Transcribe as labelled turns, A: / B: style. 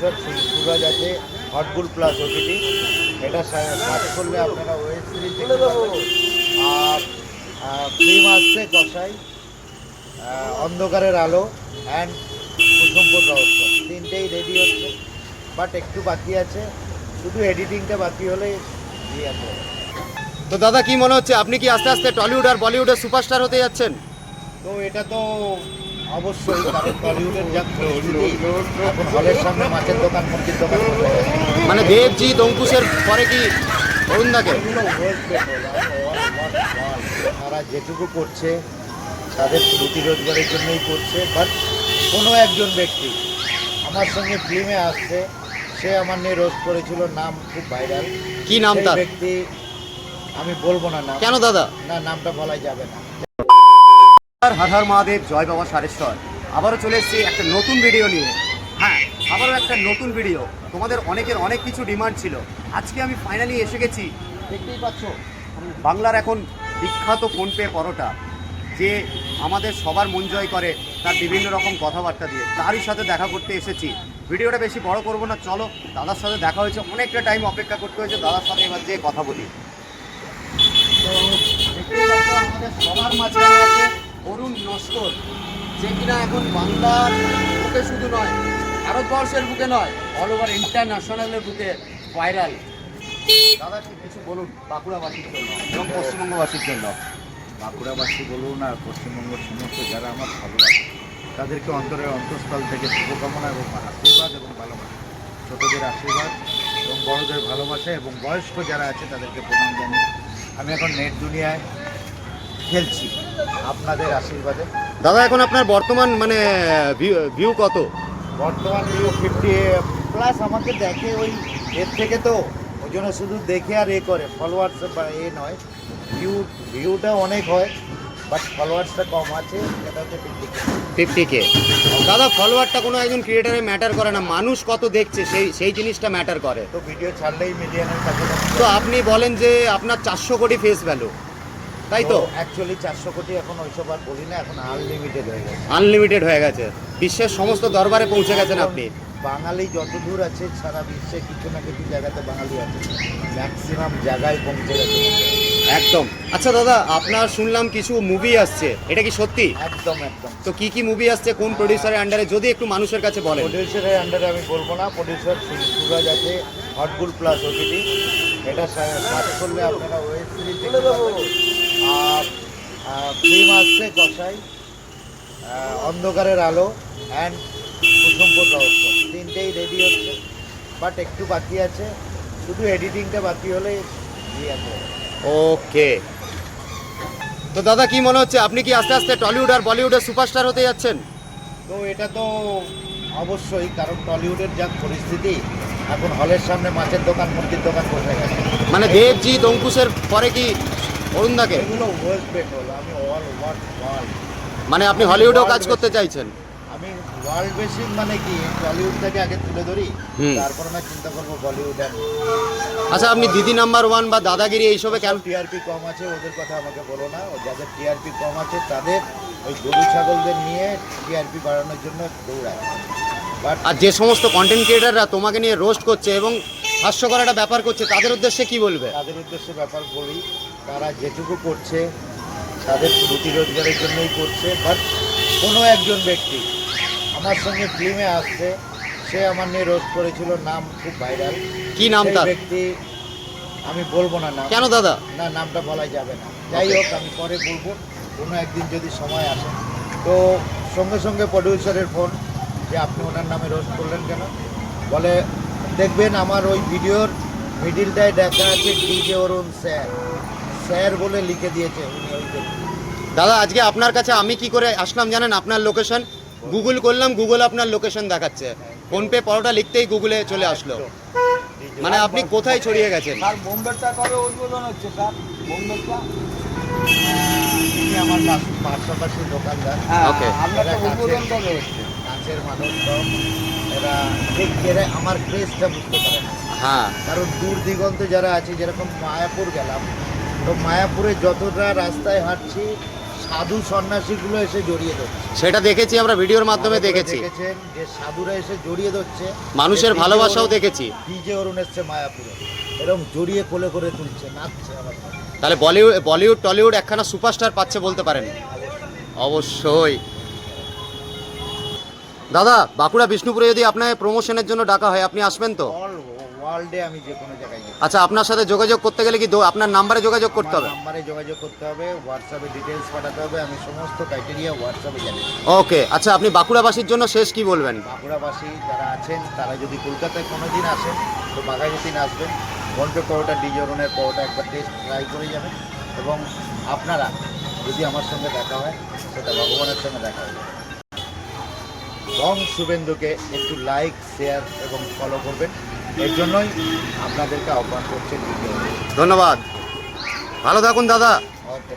A: Producer Suraj আছে হটবুল plus OTT. এটা সার্চ করলে আপনারা ওয়েব সিরিজ দেখতে পাবেন আর ফিল্ম আসছে কষাই অন্ধকারের আলো অ্যান্ড কুসুমপুর রহস্য। তিনটেই রেডি হচ্ছে বাট একটু বাকি আছে। শুধু এডিটিংটা বাকি আছে
B: তো দাদা কি মনে হচ্ছে? আপনি কি আস্তে আস্তে টলিউড আর বলিউডের সুপারস্টার হতে যাচ্ছেন?
A: তো এটা তো অবশ্যই কারণ টলিউডের যা পরিস্থিতি এখন হলের সামনে মাছের দোকান মুরগির দোকান
B: মানে দেবজিৎ অঙ্কুশের পরে কি অরুণদাকে
A: তারা যেটুকু করছে তাদের রুটি রোজগারের জন্যই করছে বাট কোনো একজন ব্যক্তি আমার সঙ্গে ফিল্মে আসছে সে আমার নিয়ে রোস্ট করেছিল নাম খুব ভাইরাল
B: কি নাম তার?
A: ব্যক্তি আমি বলব না নাম।
B: কেন দাদা?
A: না নামটা বলাই যাবে না।
B: হর মহাদেব, জয় বাবা সারেশ্বর। আবারও চলে এসেছি একটা নতুন ভিডিও নিয়ে। হ্যাঁ আবারও একটা নতুন ভিডিও তোমাদের অনেকের অনেক কিছু ডিমান্ড ছিল। আজকে আমি ফাইনালি এসে গেছি। দেখতেই পাচ্ছ, বাংলার এখন বিখ্যাত ফোনপে পরোটা, যে আমাদের সবার মন জয় করে তার বিভিন্ন রকম কথাবার্তা দিয়ে। তারই সাথে দেখা করতে এসেছি। ভিডিওটা বেশি বড় করব না, চলো, দাদার সাথে দেখা হয়েছে। অনেকটা টাইম অপেক্ষা করতে হয়েছে, দাদার সাথে এবার যে কথা বলি। তো আমাদের সবার আছে অরুণ নস্কর, যে কিনা এখন বাংলার বুকে শুধু নয়, ভারতবর্ষের বুকে নয় অল ওভার ইন্টারন্যাশনালের বুকে ভাইরাল দাদা কিছু বলুন, বাঁকুড়াবাসীর এবং পশ্চিমবঙ্গবাসীর জন্য।
A: বাঁকুড়াবাসী বলুন আর পশ্চিমবঙ্গের সমস্ত যারা আমার ভালো আছে তাদেরকে অন্তরের অন্তঃস্থল থেকে শুভকামনা এবং আশীর্বাদ এবং ভালোবাসা। ছোটদের আশীর্বাদ এবং বড়দের ভালোবাসা এবং বয়স্ক যারা আছে, তাদেরকে প্রণাম জানিয়ে, আমি এখন নেট দুনিয়ায় খেলছি। আপনাদের আশীর্বাদে।
B: দাদা এখন আপনার বর্তমান মানে ভিউ কত?
A: বর্তমান ভিউ ফিফটি প্লাস আমাকে দেখে ওই এর থেকে তো ওই জন্য শুধু দেখে আর এ করে। ফলোয়ার্স বা এ নয় ভিউ ভিউটা অনেক হয় বাট ফলোয়ার্সটা কম আছে এটা হচ্ছে ফিফটি কে
B: ফিফটি কে দাদা ফলোয়ারটা কোনো একজন ক্রিয়েটারে ম্যাটার করে না মানুষ কত দেখছে সেই সেই জিনিসটা ম্যাটার করে।
A: তো ভিডিও ছাড়লেই মিলিয়নের কাছে
B: তো আপনি বলেন যে আপনার চারশো কোটি ফেস ভ্যালু তাই তো?
A: অ্যাকচুয়ালি চারশো কোটি এখন ওইসব আর বলি না এখন আনলিমিটেড হয়ে গেছে।
B: আনলিমিটেড হয়ে গেছে। বিশ্বের সমস্ত দরবারে পৌঁছে গেছেন আপনি।
A: বাঙালি যত দূর আছে সারা বিশ্বে কিছু না কিছু জায়গাতে বাঙালি আছে। ম্যাক্সিমাম জায়গায় পৌঁছে গেছে।
B: একদম। আচ্ছা দাদা আপনার শুনলাম কিছু মুভি আসছে। এটা কি সত্যি?
A: একদম একদম।
B: তো কি কি মুভি আসছে? কোন প্রডিউসারের আন্ডারে যদি একটু মানুষের কাছে বলেন।
A: প্রডিউসারের আন্ডারে আমি বলব না। প্রডিউসার সুরাজ আছে হটবুল প্লাস ওটিটি এটা সার্চ করলে আপনারা ওয়েব সিরিজ দেখতে আর ফিল্ম আসছে কষাই অন্ধকারের আলো অ্যান্ড কুসুমপুর রহস্য। তিনটেই রেডি হচ্ছে বাট একটু বাকি আছে। শুধু এডিটিংটা বাকি আছে।
B: ওকে তো দাদা কি মনে হচ্ছে? আপনি কি আস্তে আস্তে টলিউড আর বলিউডের সুপারস্টার হতে যাচ্ছেন?
A: তো এটা তো অবশ্যই কারণ টলিউডের যা পরিস্থিতি এখন হলের সামনে মাছের দোকান মুরগির দোকান বসে গেছে।
B: মানে দেবজিৎ অঙ্কুশের পরে কি অরুণদাকে?
A: এগুলো ওয়েস্ট বেঙ্গল আমি অল ওয়ার্ল্ড ওয়ার্ল্ড
B: মানে আপনি হলিউডেও কাজ করতে চাইছেন?
A: আমি ওয়ার্ল্ড বেসিক মানে কি টলিউডটাকে আগে তুলে ধরি তারপর না চিন্তা করব বলিউড
B: আচ্ছা আপনি দিদি নাম্বার ওয়ান বা দাদাগিরি এইসবে কেন
A: টিআরপি কম আছে ওদের কথা আমাকে বলো না। ও যাদের টিআরপি কম আছে তাদের ওই গরু ছাগলদের নিয়ে টিআরপি বাড়ানোর জন্য দৌড়ায়।
B: আর যে সমস্ত কন্টেন্ট ক্রিয়েটাররা তোমাকে নিয়ে রোস্ট করছে এবং হাস্যকর একটা ব্যাপার করছে তাদের উদ্দেশ্যে কি বলবে?
A: তাদের উদ্দেশ্যে ব্যাপার বলি তারা যেটুকু করছে তাদের রুটি রোজগারের জন্যই করছে বাট কোনো একজন ব্যক্তি আমার সঙ্গে ফিল্মে আসছে সে আমার নিয়ে রোজ করেছিল নাম খুব ভাইরাল
B: কি নাম তার?
A: ব্যক্তি আমি বলব না নাম।
B: কেন দাদা?
A: না নামটা বলাই যাবে না। যাই হোক আমি পরে বলব কোনো একদিন যদি সময় আসে। তো সঙ্গে সঙ্গে প্রডিউসারের ফোন যে আপনি ওনার নামে রোস্ট করলেন কেন? বলে দেখবেন আমার ওই ভিডিওর মিডিলটায় দেখা আছে ডিজে অরুণ স্যার স্যার বলে লিখে দিয়েছে উনি ওই ব্যক্তি।
B: দাদা আজকে আপনার কাছে আমি কি করে আসলাম জানেন? আপনার লোকেশন গুগল করলাম গুগল আপনার লোকেশন দেখাচ্ছে। ফোনপে পরোটা লিখতেই গুগলে চলে আসলো। মানে আপনি কোথায় ছড়িয়ে গেছেন?
C: স্যার বোম্বেরটা কবে উদ্বোধন হচ্ছে স্যার। বোম্বেরটা।
A: তিনি আমার পাশ- পাশাপাশি দোকানদার
C: হ্যাঁ
B: Okay.
C: আপনার
A: এরা
C: উদ্বোধন কবে হচ্ছে
A: কাছের মানুষ সব এরা ঠিক এরা আমার ক্রেজটা বুঝতে পারে না।
B: হ্যাঁ।
A: কারণ দূর দিগন্তে যারা আছে যেরকম মায়াপুর গেলাম তো মায়াপুরে যতটা রাস্তায় হাঁটছি সাধু সন্ন্যাসীগুলো এসে জড়িয়ে ধরছে।
B: সেটা দেখেছি আমরা ভিডিওর মাধ্যমে দেখেছি।
A: দেখেছেন যে সাধুরা এসে জড়িয়ে ধরছে।
B: মানুষের ভালোবাসাও দেখেছি।
A: ডিজে অরুণ এসছে মায়াপুরে। এরকম জড়িয়ে কোলে করে তুলছে নাচছে আমার
B: তাহলে বলিউড বলিউড টলিউড একখানা সুপারস্টার পাচ্ছে বলতে পারেন? অবশ্যই। দাদা বাঁকুড়া বিষ্ণুপুরে যদি আপনার প্রমোশনের জন্য ডাকা হয় আপনি আসবেন তো?
A: অল ওয়ার্ল্ডে আমি যে কোনো জায়গায় যাই
B: আচ্ছা আপনার সাথে যোগাযোগ করতে গেলে কি দো- আপনার নাম্বারে যোগাযোগ করতে হবে?
A: নাম্বারে যোগাযোগ করতে হবে হোয়াটসঅ্যাপে ডিটেলস পাঠাতে হবে আমি সমস্ত ক্রাইটেরিয়া হোয়াটসঅ্যাপে জানি
B: ওকে আচ্ছা আপনি বাঁকুড়াবাসীর জন্য শেষ কি বলবেন?
A: বাঁকুড়াবাসী যারা আছেন তারা যদি কলকাতায় কোনো দিন আসেন তো বাঘাযতীন আসবেন ঘন্টে পরোটা ডিজরনের পরোটা একবার টেস্ট ট্রাই করে যাবেন এবং আপনারা যদি আমার সঙ্গে দেখা হয় সেটা ভগবানের সঙ্গে দেখা হবে এবং শুভেন্দুকে একটু লাইক শেয়ার এবং ফলো করবেন। এর জন্যই আপনাদেরকে আহ্বান করছেন
B: ধন্যবাদ। ভালো থাকুন দাদা।
A: ওকে